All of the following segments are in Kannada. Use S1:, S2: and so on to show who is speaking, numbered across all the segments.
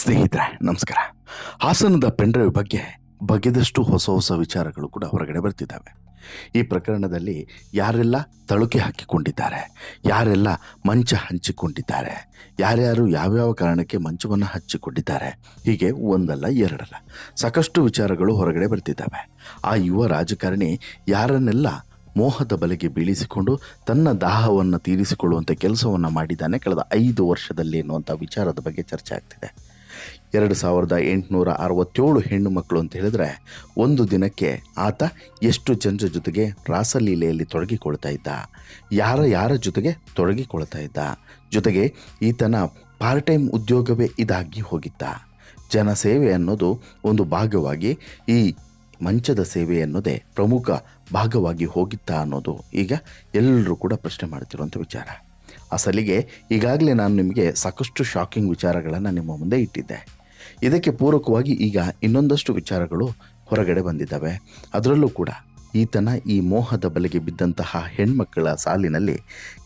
S1: ಸ್ನೇಹಿತರೆ, ನಮಸ್ಕಾರ. ಹಾಸನದ ಪೆಂಡ್ರೈವ್ ಬಗ್ಗೆ ಬಗೆದಷ್ಟು ಹೊಸ ಹೊಸ ವಿಚಾರಗಳು ಕೂಡ ಹೊರಗಡೆ ಬರ್ತಿದ್ದಾವೆ. ಈ ಪ್ರಕರಣದಲ್ಲಿ ಯಾರೆಲ್ಲ ತಳುಕೆ ಹಾಕಿಕೊಂಡಿದ್ದಾರೆ, ಯಾರೆಲ್ಲ ಮಂಚ ಹಂಚಿಕೊಂಡಿದ್ದಾರೆ, ಯಾರ್ಯಾರು ಯಾವ್ಯಾವ ಕಾರಣಕ್ಕೆ ಮಂಚವನ್ನು ಹಚ್ಚಿಕೊಂಡಿದ್ದಾರೆ, ಹೀಗೆ ಒಂದಲ್ಲ ಎರಡಲ್ಲ, ಸಾಕಷ್ಟು ವಿಚಾರಗಳು ಹೊರಗಡೆ ಬರ್ತಿದ್ದಾವೆ. ಆ ಯುವ ರಾಜಕಾರಣಿ ಯಾರನ್ನೆಲ್ಲ ಮೋಹದ ಬಲೆಗೆ ಬೀಳಿಸಿಕೊಂಡು ತನ್ನ ದಾಹವನ್ನು ತೀರಿಸಿಕೊಳ್ಳುವಂಥ ಕೆಲಸವನ್ನು ಮಾಡಿದ್ದಾನೆ, ಕಳೆದ ಐದು ವರ್ಷದಲ್ಲಿ ಎನ್ನುವಂಥ ವಿಚಾರದ ಬಗ್ಗೆ ಚರ್ಚೆ ಆಗ್ತಿದೆ. ಎರಡು ಸಾವಿರದ ಎಂಟುನೂರ ಅರವತ್ತೇಳು ಹೆಣ್ಣು ಮಕ್ಕಳು ಅಂತ ಹೇಳಿದ್ರೆ ಒಂದು ದಿನಕ್ಕೆ ಆತ ಎಷ್ಟು ಜನರ ಜೊತೆಗೆ ರಾಸಲೀಲೆಯಲ್ಲಿ ತೊಡಗಿಕೊಳ್ತಾ ಇದ್ದ? ಯಾರ ಯಾರ ಜೊತೆಗೆ ತೊಡಗಿಕೊಳ್ತಾ ಇದ್ದ? ಜೊತೆಗೆ ಈತನ ಪಾರ್ಟ್ ಟೈಮ್ ಉದ್ಯೋಗವೇ ಇದಾಗಿ ಹೋಗಿದ್ದ ಜನಸೇವೆ ಅನ್ನೋದು ಒಂದು ಭಾಗವಾಗಿ ಈ ಮಂಚದ ಸೇವೆ ಅನ್ನೋದೇ ಪ್ರಮುಖ ಭಾಗವಾಗಿ ಹೋಗಿತ್ತಾ ಅನ್ನೋದು ಈಗ ಎಲ್ಲರೂ ಕೂಡ ಪ್ರಶ್ನೆ ಮಾಡ್ತಿರುವಂಥ ವಿಚಾರ. ಅಸಲಿಗೆ ಈಗಾಗಲೇ ನಾನು ನಿಮಗೆ ಸಾಕಷ್ಟು ಶಾಕಿಂಗ್ ವಿಚಾರಗಳನ್ನು ನಿಮ್ಮ ಮುಂದೆ ಇಟ್ಟಿದ್ದೆ. ಇದಕ್ಕೆ ಪೂರಕವಾಗಿ ಈಗ ಇನ್ನೊಂದಷ್ಟು ವಿಚಾರಗಳು ಹೊರಗಡೆ ಬಂದಿದ್ದಾವೆ. ಅದರಲ್ಲೂ ಕೂಡ ಈತನ ಈ ಮೋಹದ ಬಲೆಗೆ ಬಿದ್ದಂತಹ ಹೆಣ್ಮಕ್ಕಳ ಸಾಲಿನಲ್ಲಿ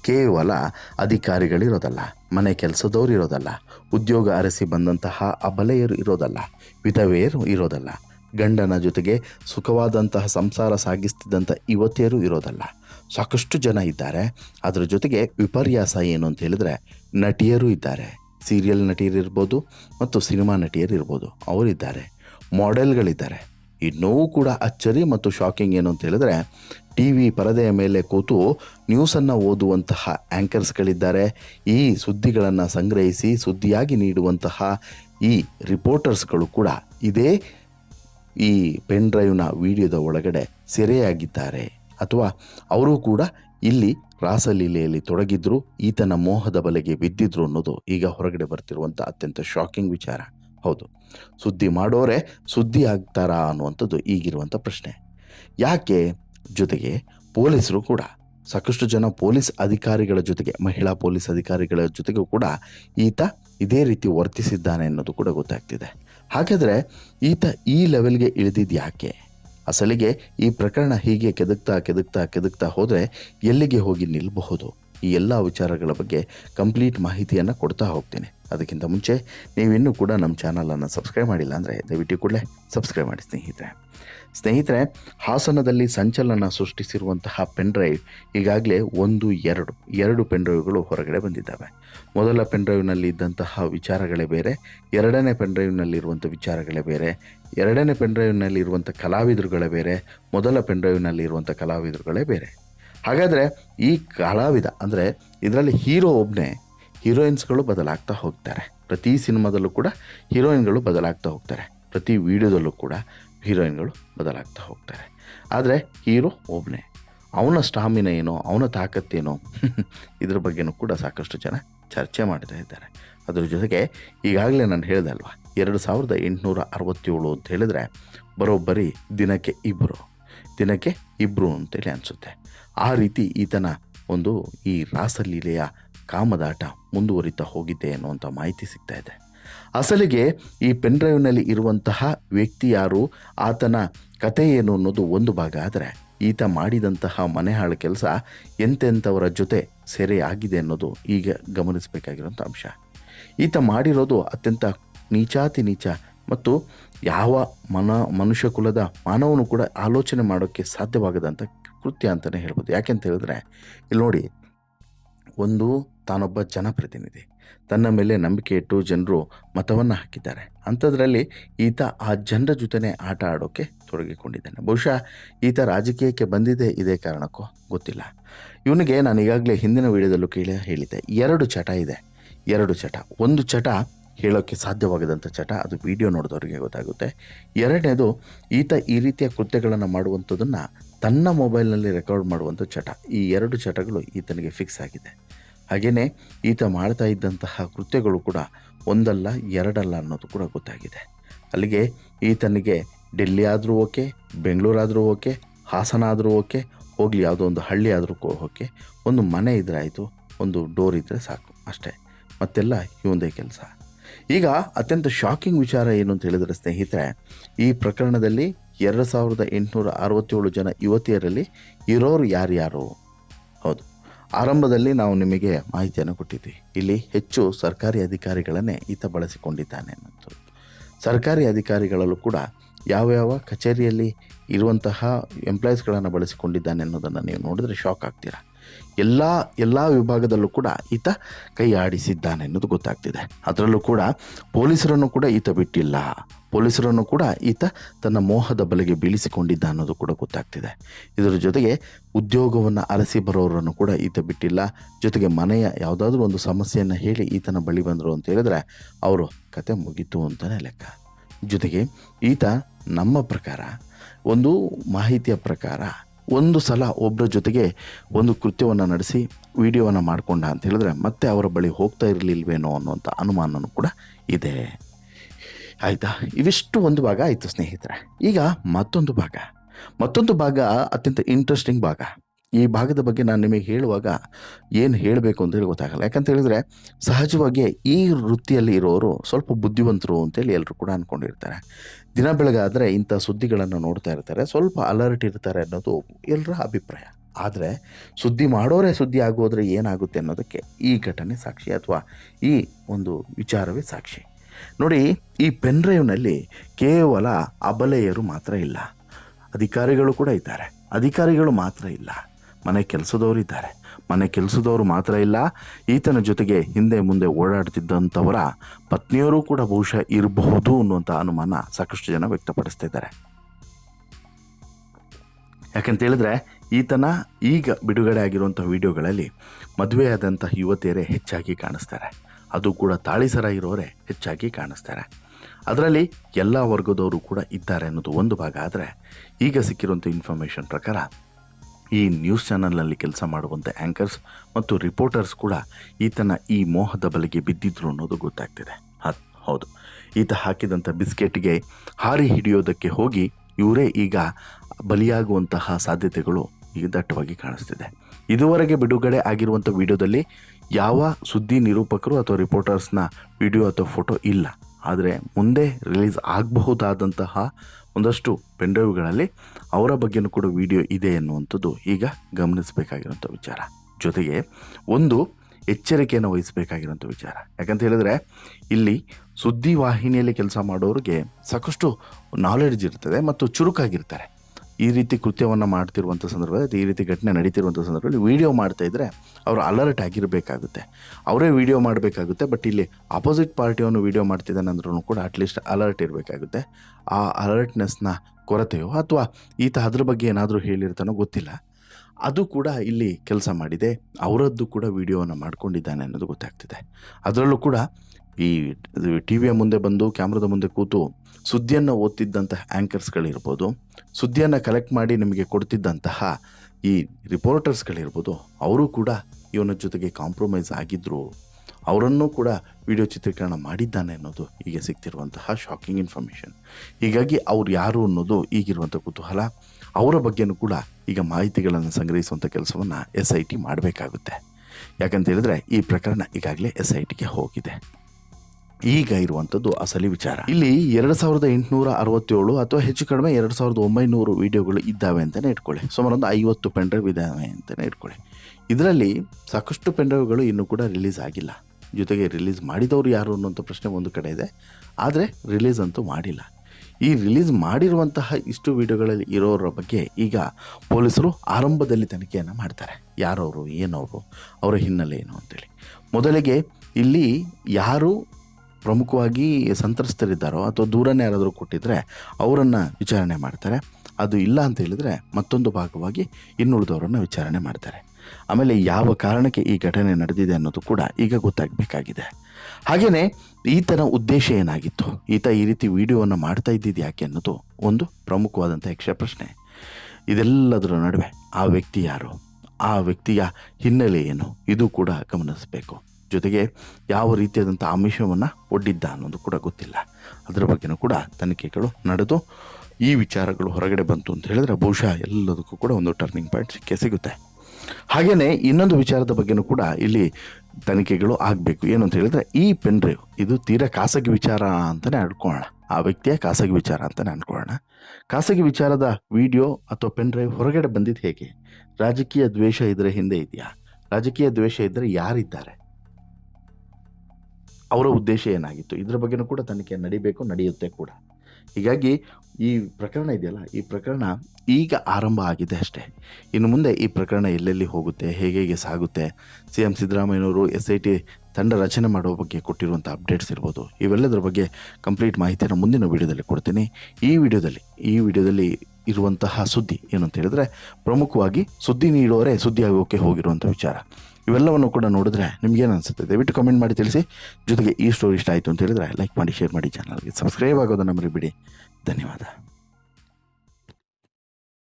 S1: ಕೇವಲ ಅಧಿಕಾರಿಗಳಿರೋದಲ್ಲ, ಮನೆ ಕೆಲಸದವರು ಇರೋದಲ್ಲ, ಉದ್ಯೋಗ ಅರಸಿ ಬಂದಂತಹ ಅಬಲೆಯರು ಇರೋದಲ್ಲ, ವಿಧವೆಯರು ಇರೋದಲ್ಲ, ಗಂಡನ ಜೊತೆಗೆ ಸುಖವಾದಂತಹ ಸಂಸಾರ ಸಾಗಿಸ್ತಿದ್ದಂಥ ಯುವತಿಯರು ಇರೋದಲ್ಲ. ಸಾಕಷ್ಟು ಜನ ಇದ್ದಾರೆ. ಅದರ ಜೊತೆಗೆ ವಿಪರ್ಯಾಸ ಏನು ಅಂತ ಹೇಳಿದ್ರೆ ನಟಿಯರು ಇದ್ದಾರೆ. ಸೀರಿಯಲ್ ನಟಿಯರಿರ್ಬೋದು ಮತ್ತು ಸಿನಿಮಾ ನಟಿಯರಿರ್ಬೋದು ಅವರಿದ್ದಾರೆ, ಮಾಡೆಲ್ಗಳಿದ್ದಾರೆ. ಇನ್ನೂ ಕೂಡ ಅಚ್ಚರಿ ಮತ್ತು ಶಾಕಿಂಗ್ ಏನು ಅಂತ ಹೇಳಿದ್ರೆ ಟಿ ವಿ ಪರದೆಯ ಮೇಲೆ ಕೂತು ನ್ಯೂಸನ್ನು ಓದುವಂತಹ ಆ್ಯಂಕರ್ಸ್ಗಳಿದ್ದಾರೆ ಈ ಸುದ್ದಿಗಳನ್ನು ಸಂಗ್ರಹಿಸಿ, ಸುದ್ದಿಯಾಗಿ ನೀಡುವಂತಹ ಈ ರಿಪೋರ್ಟರ್ಸ್ಗಳು ಕೂಡ ಇದೇ ಈ ಪೆನ್ ಡ್ರೈವ್ನ ವಿಡಿಯೋದ ಒಳಗಡೆ ಸೆರೆಯಾಗಿದ್ದಾರೆ. ಅಥವಾ ಅವರು ಕೂಡ ಇಲ್ಲಿ ರಾಸಲೀಲೆಯಲ್ಲಿ ತೊಡಗಿದ್ರು, ಈತನ ಮೋಹದ ಬಲೆಗೆ ಬಿದ್ದಿದ್ರು ಅನ್ನೋದು ಈಗ ಹೊರಗಡೆ ಬರ್ತಿರುವಂಥ ಅತ್ಯಂತ ಶಾಕಿಂಗ್ ವಿಚಾರ. ಹೌದು. ಸುದ್ದಿ ಮಾಡೋರೆ ಸುದ್ದಿ ಆಗ್ತಾರಾ ಅನ್ನುವಂಥದ್ದು ಈಗಿರುವಂಥ ಪ್ರಶ್ನೆ. ಯಾಕೆ? ಜೊತೆಗೆ ಪೊಲೀಸರು ಕೂಡ, ಸಾಕಷ್ಟು ಜನ ಪೊಲೀಸ್ ಅಧಿಕಾರಿಗಳ ಜೊತೆಗೆ, ಮಹಿಳಾ ಪೊಲೀಸ್ ಅಧಿಕಾರಿಗಳ ಜೊತೆಗೂ ಕೂಡ ಈತ ಇದೇ ರೀತಿ ವರ್ತಿಸಿದ್ದಾನೆ ಅನ್ನೋದು ಕೂಡ ಗೊತ್ತಾಗ್ತಿದೆ. ಹಾಗಾದರೆ ಈತ ಈ ಲೆವೆಲ್ಗೆ ಇಳಿದಿದ್ದು ಯಾಕೆ ಅಸಲಿಗೆ ಈ ಪ್ರಕರಣ ಹೀಗೆ ಕೆದಕ್ತಾ ಕೆದಕ್ತಾ ಕೆದಕ್ತಾ ಹೋದರೆ ಎಲ್ಲಿಗೆ ಹೋಗಿ ನಿಲ್ಲಬಹುದು ಈ ಎಲ್ಲ ವಿಚಾರಗಳ ಬಗ್ಗೆ ಕಂಪ್ಲೀಟ್ ಮಾಹಿತಿಯನ್ನು ಕೊಡ್ತಾ ಹೋಗ್ತೀನಿ. ಅದಕ್ಕಿಂತ ಮುಂಚೆ ನೀವಿನ್ನೂ ಕೂಡ ನಮ್ಮ ಚಾನಲನ್ನು ಸಬ್ಸ್ಕ್ರೈಬ್ ಮಾಡಿಲ್ಲ ಅಂದರೆ ದಯವಿಟ್ಟು ಕೂಡಲೇ ಸಬ್ಸ್ಕ್ರೈಬ್ ಮಾಡಿ ಸ್ನೇಹಿತರೆ. ಸ್ನೇಹಿತರೆ, ಹಾಸನದಲ್ಲಿ ಸಂಚಲನ ಸೃಷ್ಟಿಸಿರುವಂತಹ ಪೆನ್ ಡ್ರೈವ್ ಈಗಾಗಲೇ ಒಂದು, ಎರಡು ಎರಡು ಪೆನ್ ಡ್ರೈವ್ಗಳು ಹೊರಗಡೆ ಬಂದಿದ್ದಾವೆ. ಮೊದಲ ಪೆನ್ ಡ್ರೈವ್ನಲ್ಲಿ ಇದ್ದಂತಹ ವಿಚಾರಗಳೇ ಬೇರೆ, ಎರಡನೇ ಪೆನ್ ಡ್ರೈವ್ನಲ್ಲಿರುವಂಥ ವಿಚಾರಗಳೇ ಬೇರೆ, ಎರಡನೇ ಪೆನ್ ಡ್ರೈವ್ನಲ್ಲಿ ಇರುವಂಥ ಕಲಾವಿದರುಗಳೇ ಬೇರೆ, ಮೊದಲ ಪೆನ್ ಡ್ರೈವ್ನಲ್ಲಿರುವಂಥ ಕಲಾವಿದರುಗಳೇ ಬೇರೆ. ಹಾಗಾದರೆ ಈ ಕಲಾವಿದ, ಅಂದರೆ ಇದರಲ್ಲಿ ಹೀರೋ ಒಬ್ಬನೇ ಹೀರೋಯಿನ್ಸ್ಗಳು ಬದಲಾಗ್ತಾ ಹೋಗ್ತಾರೆ. ಪ್ರತಿ ಸಿನಿಮಾದಲ್ಲೂ ಕೂಡ ಹೀರೋಯಿನ್ಗಳು ಬದಲಾಗ್ತಾ ಹೋಗ್ತಾರೆ. ಪ್ರತಿ ವಿಡಿಯೋದಲ್ಲೂ ಕೂಡ ಹೀರೋಯಿನ್ಗಳು ಬದಲಾಗ್ತಾ ಹೋಗ್ತಾರೆ. ಆದರೆ ಹೀರೋ ಒಬ್ಬನೇ ಅವನ ಸ್ಟಾಮಿನ ಏನೋ, ಅವನ ತಾಕತ್ತೇನೋ ಇದ್ರ ಬಗ್ಗೆನೂ ಕೂಡ ಸಾಕಷ್ಟು ಜನ ಚರ್ಚೆ ಮಾಡ್ತಾ ಇದ್ದಾರೆ. ಅದ್ರ ಜೊತೆಗೆ ಈಗಾಗಲೇ ನಾನು ಹೇಳಿದೆ ಅಲ್ವಾ, ಎರಡು ಸಾವಿರದ ಎಂಟುನೂರ ಅರವತ್ತೇಳು ಅಂತ ಹೇಳಿದ್ರೆ ಬರೋಬ್ಬರಿ ದಿನಕ್ಕೆ ಇಬ್ಬರು ದಿನಕ್ಕೆ ಇಬ್ಬರು ಅಂತೇಳಿ ಅನಿಸುತ್ತೆ. ಆ ರೀತಿ ಈತನ ಒಂದು ಈ ರಾಸಲೀಲೆಯ ಕಾಮದಾಟ ಮುಂದುವರಿತಾ ಹೋಗಿದೆ ಅನ್ನುವಂಥ ಮಾಹಿತಿ ಸಿಗ್ತಾ ಇದೆ. ಅಸಲಿಗೆ ಈ ಪೆನ್ ಡ್ರೈವ್ನಲ್ಲಿ ಇರುವಂತಹ ವ್ಯಕ್ತಿ ಯಾರು, ಆತನ ಕತೆ ಏನು ಅನ್ನೋದು ಒಂದು ಭಾಗ ಆದರೆ ಈತ ಮಾಡಿದಂತಹ ಮನೆಹಾಳು ಕೆಲಸ ಎಂತೆಂಥವರ ಜೊತೆ ಸೆರೆಯಾಗಿದೆ ಅನ್ನೋದು ಈಗ ಗಮನಿಸಬೇಕಾಗಿರುವಂಥ ಅಂಶ. ಈತ ಮಾಡಿರೋದು ಅತ್ಯಂತ ನೀಚಾತಿ ನೀಚ ಮತ್ತು ಯಾವ ಮನ, ಮನುಷ್ಯ ಕುಲದ ಮಾನವನು ಕೂಡ ಆಲೋಚನೆ ಮಾಡೋಕ್ಕೆ ಸಾಧ್ಯವಾಗದಂಥ ಕೃತ್ಯ ಅಂತಲೇ ಹೇಳ್ಬೋದು. ಯಾಕೆಂತ ಹೇಳಿದ್ರೆ, ಇಲ್ಲಿ ನೋಡಿ, ಒಂದು ತಾನೊಬ್ಬ ಜನಪ್ರತಿನಿಧಿ, ತನ್ನ ಮೇಲೆ ನಂಬಿಕೆ ಇಟ್ಟು ಜನರು ಮತವನ್ನು ಹಾಕಿದ್ದಾರೆ. ಅಂಥದ್ರಲ್ಲಿ ಈತ ಆ ಜನರ ಜೊತೆನೇ ಆಟ ಆಡೋಕ್ಕೆ ತೊಡಗಿಕೊಂಡಿದ್ದಾನೆ. ಬಹುಶಃ ಈತ ರಾಜಕೀಯಕ್ಕೆ ಬಂದಿದೆ ಇದೇ ಕಾರಣಕ್ಕೋ ಗೊತ್ತಿಲ್ಲ. ಇವನಿಗೆ ನಾನು ಈಗಾಗಲೇ ಹಿಂದಿನ ವಿಡಿಯೋದಲ್ಲೂ ಕೇಳಿ ಹೇಳಿದ್ದೆ, ಎರಡು ಚಟ ಇದೆ. ಎರಡು ಚಟ. ಒಂದು ಚಟ ಹೇಳೋಕ್ಕೆ ಸಾಧ್ಯವಾಗದಂಥ ಚಟ, ಅದು ವಿಡಿಯೋ ನೋಡಿದವರಿಗೆ ಗೊತ್ತಾಗುತ್ತೆ. ಎರಡನೇದು, ಈತ ಈ ರೀತಿಯ ಕೃತ್ಯಗಳನ್ನು ಮಾಡುವಂಥದ್ದನ್ನು ತನ್ನ ಮೊಬೈಲ್ನಲ್ಲಿ ರೆಕಾರ್ಡ್ ಮಾಡುವಂಥ ಚಟ. ಈ ಎರಡು ಚಟಗಳು ಈತನಿಗೆ ಫಿಕ್ಸ್ ಆಗಿದೆ. ಹಾಗೆಯೇ ಈತ ಮಾಡ್ತಾ ಇದ್ದಂತಹ ಕೃತ್ಯಗಳು ಕೂಡ ಒಂದಲ್ಲ, ಎರಡಲ್ಲ ಅನ್ನೋದು ಕೂಡ ಗೊತ್ತಾಗಿದೆ. ಅಲ್ಲಿಗೆ ಈತನಿಗೆ ಡೆಲ್ಲಿ ಆದರೂ ಓಕೆ ಬೆಂಗಳೂರಾದರೂ ಓಕೆ, ಹಾಸನ ಆದರೂ ಓಕೆ, ಹೋಗಲಿ ಯಾವುದೋ ಒಂದು ಹಳ್ಳಿ ಆದರೂ ಓಕೆ ಒಂದು ಮನೆ ಇದ್ರೆ ಆಯಿತು, ಒಂದು ಡೋರ್ ಇದ್ದರೆ ಸಾಕು, ಅಷ್ಟೇ. ಮತ್ತೆಲ್ಲ ಇವೊಂದೇ ಕೆಲಸ. ಈಗ ಅತ್ಯಂತ ಶಾಕಿಂಗ್ ವಿಚಾರ ಏನು ಅಂತ ಹೇಳಿದರೆ, ಸ್ನೇಹಿತರೆ, ಈ ಪ್ರಕರಣದಲ್ಲಿ ಎರಡು ಸಾವಿರದ ಎಂಟುನೂರ ಅರವತ್ತೇಳು ಜನ ಯುವತಿಯರಲ್ಲಿ ಇರೋರು ಯಾರ್ಯಾರು? ಹೌದು. ಆರಂಭದಲ್ಲಿ ನಾವು ನಿಮಗೆ ಮಾಹಿತಿಯನ್ನು ಕೊಟ್ಟಿದ್ವಿ. ಇಲ್ಲಿ ಹೆಚ್ಚು ಸರ್ಕಾರಿ ಅಧಿಕಾರಿಗಳನ್ನೇ ಈತ ಬಳಸಿಕೊಂಡಿದ್ದಾನೆ ಅನ್ನೋದು. ಸರ್ಕಾರಿ ಅಧಿಕಾರಿಗಳಲ್ಲೂ ಕೂಡ ಯಾವ ಯಾವ ಕಚೇರಿಯಲ್ಲಿ ಇರುವಂತಹ ಎಂಪ್ಲಾಯೀಸ್ಗಳನ್ನು ಬಳಸಿಕೊಂಡಿದ್ದಾನೆ ಅನ್ನೋದನ್ನು ನೀವು ನೋಡಿದ್ರೆ ಶಾಕ್ ಆಗ್ತೀರಾ? ಎಲ್ಲ ಎಲ್ಲ ವಿಭಾಗದಲ್ಲೂ ಕೂಡ ಈತ ಕೈ ಆಡಿಸಿದ್ದಾನೆ ಅನ್ನೋದು ಗೊತ್ತಾಗ್ತಿದೆ. ಅದರಲ್ಲೂ ಕೂಡ ಪೊಲೀಸರನ್ನು ಕೂಡ ಈತ ಬಿಟ್ಟಿಲ್ಲ. ಪೊಲೀಸರನ್ನು ಕೂಡ ಈತ ತನ್ನ ಮೋಹದ ಬಲೆಗೆ ಬೀಳಿಸಿಕೊಂಡಿದ್ದ ಅನ್ನೋದು ಕೂಡ ಗೊತ್ತಾಗ್ತಿದೆ. ಇದರ ಜೊತೆಗೆ ಉದ್ಯೋಗವನ್ನು ಅರಸಿ ಬರೋರನ್ನು ಕೂಡ ಈತ ಬಿಟ್ಟಿಲ್ಲ. ಜೊತೆಗೆ ಮನೆಯ ಯಾವುದಾದ್ರೂ ಒಂದು ಸಮಸ್ಯೆಯನ್ನು ಹೇಳಿ ಈತನ ಬಳಿ ಬಂದರು ಅಂತ ಹೇಳಿದ್ರೆ ಅವರು ಕತೆ ಮುಗೀತು ಅಂತಲೇ ಲೆಕ್ಕ. ಜೊತೆಗೆ ಈತ ನಮ್ಮ ಪ್ರಕಾರ ಒಂದು ಮಾಹಿತಿಯ ಪ್ರಕಾರ ಒಂದು ಸಲ ಒಬ್ಬರ ಜೊತೆಗೆ ಒಂದು ಕೃತ್ಯವನ್ನು ನಡೆಸಿ ವಿಡಿಯೋವನ್ನು ಮಾಡಿಕೊಂಡ ಅಂತ ಹೇಳಿದ್ರೆ ಮತ್ತೆ ಅವರ ಬಳಿ ಹೋಗ್ತಾ ಇರಲಿಲ್ವೇನೋ ಅನ್ನುವಂಥ ಅನುಮಾನನೂ ಕೂಡ ಇದೆ. ಆಯಿತಾ? ಇವಿಷ್ಟು ಒಂದು ಭಾಗ ಆಯಿತು ಸ್ನೇಹಿತರೆ. ಈಗ ಮತ್ತೊಂದು ಭಾಗ. ಮತ್ತೊಂದು ಭಾಗ ಅತ್ಯಂತ ಇಂಟ್ರೆಸ್ಟಿಂಗ್ ಭಾಗ. ಈ ಭಾಗದ ಬಗ್ಗೆ ನಾನು ನಿಮಗೆ ಹೇಳುವಾಗ ಏನು ಹೇಳಬೇಕು ಅಂತೇಳಿ ಗೊತ್ತಾಗಲ್ಲ. ಯಾಕಂತ ಹೇಳಿದ್ರೆ ಸಹಜವಾಗಿ ಈ ವೃತ್ತಿಯಲ್ಲಿ ಇರೋರು ಸ್ವಲ್ಪ ಬುದ್ಧಿವಂತರು ಅಂತೇಳಿ ಎಲ್ಲರೂ ಕೂಡ ಅಂದ್ಕೊಂಡಿರ್ತಾರೆ ದಿನ ಬೆಳಗಾದರೆ ಇಂಥ ಸುದ್ದಿಗಳನ್ನು ನೋಡ್ತಾ ಇರ್ತಾರೆ. ಸ್ವಲ್ಪ ಅಲರ್ಟ್ ಇರ್ತಾರೆ ಅನ್ನೋದು ಎಲ್ಲರ ಅಭಿಪ್ರಾಯ. ಆದರೆ ಸುದ್ದಿ ಮಾಡೋರೇ ಸುದ್ದಿ ಆಗೋದ್ರೆ ಏನಾಗುತ್ತೆ ಅನ್ನೋದಕ್ಕೆ ಈ ಘಟನೆ ಸಾಕ್ಷಿ ಅಥವಾ ಈ ಒಂದು ವಿಚಾರವೇ ಸಾಕ್ಷಿ. ನೋಡಿ, ಈ ಪೆನ್ ಡ್ರೈವ್ನಲ್ಲಿ ಕೇವಲ ಅಬಲೆಯರು ಮಾತ್ರ ಇಲ್ಲ. ಅಧಿಕಾರಿಗಳು ಕೂಡ ಇದ್ದಾರೆ. ಅಧಿಕಾರಿಗಳು ಮಾತ್ರ ಇಲ್ಲ. ಮನೆ ಕೆಲಸದವರು ಇದ್ದಾರೆ. ಮನೆ ಕೆಲಸದವರು ಮಾತ್ರ ಇಲ್ಲ, ಈತನ ಜೊತೆಗೆ ಹಿಂದೆ ಮುಂದೆ ಓಡಾಡ್ತಿದ್ದಂಥವರ ಪತ್ನಿಯವರು ಕೂಡ ಬಹುಶಃ ಇರಬಹುದು ಅನ್ನುವಂಥ ಅನುಮಾನ ಸಾಕಷ್ಟು ಜನ ವ್ಯಕ್ತಪಡಿಸ್ತಾ ಇದ್ದಾರೆ. ಯಾಕಂತ ಹೇಳಿದ್ರೆ, ಈತನ ಈಗ ಬಿಡುಗಡೆ ಆಗಿರುವಂಥ ವಿಡಿಯೋಗಳಲ್ಲಿ ಮದುವೆಯಾದಂಥ ಯುವತಿಯರೇ ಹೆಚ್ಚಾಗಿ ಕಾಣಿಸ್ತಾರೆ. ಅದು ಕೂಡ ತಾಳಿಸರ ಇರೋರೇ ಹೆಚ್ಚಾಗಿ ಕಾಣಿಸ್ತಾರೆ. ಅದರಲ್ಲಿ ಎಲ್ಲ ವರ್ಗದವರು ಕೂಡ ಇದ್ದಾರೆ ಅನ್ನೋದು ಒಂದು ಭಾಗ. ಆದರೆ ಈಗ ಸಿಕ್ಕಿರುವಂಥ ಇನ್ಫಾರ್ಮೇಷನ್ ಪ್ರಕಾರ ಈ ನ್ಯೂಸ್ ಚಾನಲ್ನಲ್ಲಿ ಕೆಲಸ ಮಾಡುವಂಥ ಆ್ಯಂಕರ್ಸ್ ಮತ್ತು ರಿಪೋರ್ಟರ್ಸ್ ಕೂಡ ಈತನ ಈ ಮೋಹದ ಬಲೆಗೆ ಬಿದ್ದಿದ್ರು ಅನ್ನೋದು ಗೊತ್ತಾಗ್ತಿದೆ. ಹೌದು. ಈತ ಹಾಕಿದಂಥ ಬಿಸ್ಕೆಟ್ಗೆ ಹಾರಿ ಹಿಡಿಯೋದಕ್ಕೆ ಹೋಗಿ ಇವರೇ ಈಗ ಬಲಿಯಾಗುವಂತಹ ಸಾಧ್ಯತೆಗಳು ಈಗ ದಟ್ಟವಾಗಿ ಕಾಣಿಸ್ತಿದೆ. ಇದುವರೆಗೆ ಬಿಡುಗಡೆ ಆಗಿರುವಂಥ ವಿಡಿಯೋದಲ್ಲಿ ಯಾವ ಸುದ್ದಿ ನಿರೂಪಕರು ಅಥವಾ ರಿಪೋರ್ಟರ್ಸ್ನ ವಿಡಿಯೋ ಅಥವಾ ಫೋಟೋ ಇಲ್ಲ. ಆದರೆ ಮುಂದೆ ರಿಲೀಸ್ ಆಗಬಹುದಾದಂತಹ ಒಂದಷ್ಟು ಪೆಂಡ್ರೈವ್ಗಳಲ್ಲಿ ಅವರ ಬಗ್ಗೆನೂ ಕೂಡ ವಿಡಿಯೋ ಇದೆ ಎನ್ನುವಂಥದ್ದು ಈಗ ಗಮನಿಸಬೇಕಾಗಿರುವಂಥ ವಿಚಾರ. ಜೊತೆಗೆ ಒಂದು ಎಚ್ಚರಿಕೆಯನ್ನು ವಹಿಸಬೇಕಾಗಿರುವಂಥ ವಿಚಾರ. ಯಾಕಂತ ಹೇಳಿದ್ರೆ ಇಲ್ಲಿ ಸುದ್ದಿ ವಾಹಿನಿಯಲ್ಲಿ ಕೆಲಸ ಮಾಡೋರಿಗೆ ಸಾಕಷ್ಟು ನಾಲೆಡ್ಜ್ ಇರ್ತದೆ ಮತ್ತು ಚುರುಕಾಗಿರ್ತಾರೆ. ಈ ರೀತಿ ಕೃತ್ಯವನ್ನು ಮಾಡ್ತಿರುವಂಥ ಸಂದರ್ಭದಲ್ಲಿ, ಈ ರೀತಿ ಘಟನೆ ನಡೀತಿರುವಂಥ ಸಂದರ್ಭದಲ್ಲಿ ವಿಡಿಯೋ ಮಾಡ್ತಾ ಇದ್ದರೆ ಅವರು ಅಲರ್ಟ್ ಆಗಿರಬೇಕಾಗುತ್ತೆ. ಅವರೇ ವಿಡಿಯೋ ಮಾಡಬೇಕಾಗುತ್ತೆ ಬಟ್ ಇಲ್ಲಿ ಅಪೋಸಿಟ್ ಪಾರ್ಟಿಯವನು ವಿಡಿಯೋ ಮಾಡ್ತಿದ್ದಾನೆ ಅಂದ್ರೂ ಕೂಡ ಅಟ್ಲೀಸ್ಟ್ ಅಲರ್ಟ್ ಇರಬೇಕಾಗುತ್ತೆ. ಆ ಅಲರ್ಟ್ನೆಸ್ನ ಕೊರತೆಯೋ ಅಥವಾ ಈತ ಅದ್ರ ಬಗ್ಗೆ ಏನಾದರೂ ಹೇಳಿರ್ತಾನೋ ಗೊತ್ತಿಲ್ಲ. ಅದು ಕೂಡ ಇಲ್ಲಿ ಕೆಲಸ ಮಾಡಿದೆ. ಅವರದ್ದು ಕೂಡ ವಿಡಿಯೋವನ್ನು ಮಾಡ್ಕೊಂಡಿದ್ದಾನೆ ಅನ್ನೋದು ಗೊತ್ತಾಗ್ತಿದೆ. ಅದರಲ್ಲೂ ಕೂಡ ಈ ಟಿ ವಿಯ ಮುಂದೆ ಬಂದು ಕ್ಯಾಮ್ರಾದ ಮುಂದೆ ಕೂತು ಸುದ್ದಿಯನ್ನು ಓದ್ತಿದ್ದಂತಹ ಆ್ಯಂಕರ್ಸ್ಗಳಿರ್ಬೋದು ಸುದ್ದಿಯನ್ನು ಕಲೆಕ್ಟ್ ಮಾಡಿ ನಿಮಗೆ ಕೊಡ್ತಿದ್ದಂತಹ ಈ ರಿಪೋರ್ಟರ್ಸ್ಗಳಿರ್ಬೋದು ಅವರು ಕೂಡ ಇವನ ಜೊತೆಗೆ ಕಾಂಪ್ರಮೈಸ್ ಆಗಿದ್ದರು ಅವರನ್ನು ಕೂಡ ವಿಡಿಯೋ ಚಿತ್ರೀಕರಣ ಮಾಡಿದ್ದಾನೆ ಅನ್ನೋದು ಈಗ ಸಿಗ್ತಿರುವಂತಹ ಶಾಕಿಂಗ್ ಇನ್ಫಾರ್ಮೇಷನ್ ಹೀಗಾಗಿ ಅವ್ರು ಯಾರು ಅನ್ನೋದು ಈಗಿರುವಂಥ ಕುತೂಹಲ. ಅವರ ಬಗ್ಗೆನೂ ಕೂಡ ಈಗ ಮಾಹಿತಿಗಳನ್ನು ಸಂಗ್ರಹಿಸುವಂಥ ಕೆಲಸವನ್ನು ಎಸ್ ಐ ಟಿ ಮಾಡಬೇಕಾಗುತ್ತೆ. ಯಾಕಂತ ಹೇಳಿದ್ರೆ ಈ ಪ್ರಕರಣ ಈಗಾಗಲೇ ಎಸ್ ಐ ಟಿಗೆ ಹೋಗಿದೆ. ಈಗ ಇರುವಂಥದ್ದು ಅಸಲಿ ವಿಚಾರ. ಇಲ್ಲಿ ಎರಡು ಸಾವಿರದ ಎಂಟುನೂರ ಅರವತ್ತೇಳು ಅಥವಾ ಹೆಚ್ಚು ಕಡಿಮೆ ಎರಡು ಸಾವಿರದ ಒಂಬೈನೂರು ವಿಡಿಯೋಗಳು ಇದ್ದಾವೆ ಅಂತಲೇ ಇಟ್ಕೊಳ್ಳಿ. ಸುಮಾರು ಒಂದು ಐವತ್ತು ಪೆಂಡ್ರೈವ್ ಇದ್ದಾವೆ ಅಂತಲೇ ಇಟ್ಕೊಳ್ಳಿ. ಇದರಲ್ಲಿ ಸಾಕಷ್ಟು ಪೆಂಡ್ರೈವ್ಗಳು ಇನ್ನೂ ಕೂಡ ರಿಲೀಸ್ ಆಗಿಲ್ಲ. ಜೊತೆಗೆ ರಿಲೀಸ್ ಮಾಡಿದವರು ಯಾರು ಅನ್ನೋಂಥ ಪ್ರಶ್ನೆ ಒಂದು ಕಡೆ ಇದೆ. ಆದರೆ ರಿಲೀಸ್ ಅಂತೂ ಮಾಡಿಲ್ಲ. ಈ ರಿಲೀಸ್ ಮಾಡಿರುವಂತಹ ಇಷ್ಟು ವಿಡಿಯೋಗಳಲ್ಲಿ ಇರೋರ ಬಗ್ಗೆ ಈಗ ಪೊಲೀಸರು ಆರಂಭದಲ್ಲಿ ತನಿಖೆಯನ್ನು ಮಾಡ್ತಾರೆ. ಯಾರವರು, ಏನವರು, ಅವರ ಹಿನ್ನೆಲೆ ಏನು ಅಂತೇಳಿ. ಮೊದಲಿಗೆ ಇಲ್ಲಿ ಯಾರು ಪ್ರಮುಖವಾಗಿ ಸಂತ್ರಸ್ತರಿದ್ದಾರೋ ಅಥವಾ ದೂರನೇ ಯಾರಾದರೂ ಕೊಟ್ಟಿದ್ದರೆ ಅವರನ್ನು ವಿಚಾರಣೆ ಮಾಡ್ತಾರೆ. ಅದು ಇಲ್ಲ ಅಂತ ಹೇಳಿದರೆ ಮತ್ತೊಂದು ಭಾಗವಾಗಿ ಇನ್ನುಳಿದವರನ್ನು ವಿಚಾರಣೆ ಮಾಡ್ತಾರೆ. ಆಮೇಲೆ ಯಾವ ಕಾರಣಕ್ಕೆ ಈ ಘಟನೆ ನಡೆದಿದೆ ಅನ್ನೋದು ಕೂಡ ಈಗ ಗೊತ್ತಾಗಬೇಕಾಗಿದೆ. ಹಾಗೆಯೇ ಈತನ ಉದ್ದೇಶ ಏನಾಗಿತ್ತು? ಈತ ಈ ರೀತಿ ವಿಡಿಯೋವನ್ನು ಮಾಡ್ತಾ ಇದ್ದಿದ್ದು ಯಾಕೆ ಅನ್ನೋದು ಒಂದು ಪ್ರಮುಖವಾದಂಥ ಯಕ್ಷ ಪ್ರಶ್ನೆ. ಇದೆಲ್ಲದರ ನಡುವೆ ಆ ವ್ಯಕ್ತಿ ಯಾರು? ಆ ವ್ಯಕ್ತಿಯ ಹಿನ್ನೆಲೆ ಏನು? ಇದು ಕೂಡ ಗಮನಿಸಬೇಕು. ಜೊತೆಗೆ ಯಾವ ರೀತಿಯಾದಂಥ ಆಮಿಷವನ್ನು ಒಡ್ಡಿದ್ದ ಅನ್ನೋದು ಕೂಡ ಗೊತ್ತಿಲ್ಲ. ಅದರ ಬಗ್ಗೆನೂ ಕೂಡ ತನಿಖೆಗಳು ನಡೆದು ಈ ವಿಚಾರಗಳು ಹೊರಗಡೆ ಬಂತು ಅಂತ ಹೇಳಿದ್ರೆ ಬಹುಶಃ ಎಲ್ಲದಕ್ಕೂ ಕೂಡ ಒಂದು ಟರ್ನಿಂಗ್ ಪಾಯಿಂಟ್ ಸಿಕ್ಕೇ ಸಿಗುತ್ತೆ. ಹಾಗೆಯೇ ಇನ್ನೊಂದು ವಿಚಾರದ ಬಗ್ಗೆನೂ ಕೂಡ ಇಲ್ಲಿ ತನಿಖೆಗಳು ಆಗಬೇಕು. ಏನು ಅಂತ ಹೇಳಿದ್ರೆ ಈ ಪೆನ್ ಡ್ರೈವ್ ಇದು ತೀರಾ ಖಾಸಗಿ ವಿಚಾರ ಅಂತಲೇ ಅನ್ಕೊಳ್ಳೋಣ. ಆ ವ್ಯಕ್ತಿಯ ಖಾಸಗಿ ವಿಚಾರ ಅಂತಲೇ ಅನ್ಕೊಳ್ಳೋಣ. ಖಾಸಗಿ ವಿಚಾರದ ವಿಡಿಯೋ ಅಥವಾ ಪೆನ್ ಡ್ರೈವ್ ಹೊರಗಡೆ ಬಂದಿದ್ದು ಹೇಗೆ? ರಾಜಕೀಯ ದ್ವೇಷ ಇದರ ಹಿಂದೆ ಇದೆಯಾ? ರಾಜಕೀಯ ದ್ವೇಷ ಇದ್ದರೆ ಯಾರಿದ್ದಾರೆ? ಅವರ ಉದ್ದೇಶ ಏನಾಗಿತ್ತು? ಇದರ ಬಗ್ಗೆನೂ ಕೂಡ ತನಿಖೆ ನಡೀಬೇಕು, ನಡೆಯುತ್ತೆ ಕೂಡ. ಹೀಗಾಗಿ ಈ ಪ್ರಕರಣ ಇದೆಯಲ್ಲ, ಈ ಪ್ರಕರಣ ಈಗ ಆರಂಭ ಆಗಿದೆ ಅಷ್ಟೇ. ಇನ್ನು ಮುಂದೆ ಈ ಪ್ರಕರಣ ಎಲ್ಲೆಲ್ಲಿ ಹೋಗುತ್ತೆ, ಹೇಗೆ ಹೇಗೆ ಸಾಗುತ್ತೆ, ಸಿ ಎಂ ಸಿದ್ದರಾಮಯ್ಯನವರು ಎಸ್ ಐ ಟಿ ತಂಡ ರಚನೆ ಮಾಡುವ ಬಗ್ಗೆ ಕೊಟ್ಟಿರುವಂಥ ಅಪ್ಡೇಟ್ಸ್ ಇರ್ಬೋದು, ಇವೆಲ್ಲದರ ಬಗ್ಗೆ ಕಂಪ್ಲೀಟ್ ಮಾಹಿತಿಯನ್ನು ಮುಂದಿನ ವಿಡಿಯೋದಲ್ಲಿ ಕೊಡ್ತೀನಿ. ಈ ವಿಡಿಯೋದಲ್ಲಿ ಈ ವಿಡಿಯೋದಲ್ಲಿ ಇರುವಂತಹ ಸುದ್ದಿ ಏನು ಅಂತ ಹೇಳಿದ್ರೆ, ಪ್ರಮುಖವಾಗಿ ಸುದ್ದಿ ನೀಡೋರೇ ಸುದ್ದಿ ಆಗೋಕ್ಕೆ ಹೋಗಿರುವಂಥ ವಿಚಾರ. ಇವೆಲ್ಲವನ್ನು ಕೂಡ ನೋಡಿದ್ರೆ ನಿಮ್ಗೇನು ಅನಿಸುತ್ತೆ? ದಯವಿಟ್ಟು ಕಮೆಂಟ್ ಮಾಡಿ ತಿಳಿಸಿ. ಜೊತೆಗೆ ಈ ಸ್ಟೋರಿ ಇಷ್ಟ ಆಯಿತು ಅಂತ ಹೇಳಿದ್ರೆ ಲೈಕ್ ಮಾಡಿ ಶೇರ್ ಮಾಡಿ ಚಾನಲ್ಗೆ ಸಬ್ಸ್ಕ್ರೈಬ್ ಆಗೋದನ್ನು ಬಿಡಿ ಧನ್ಯವಾದ.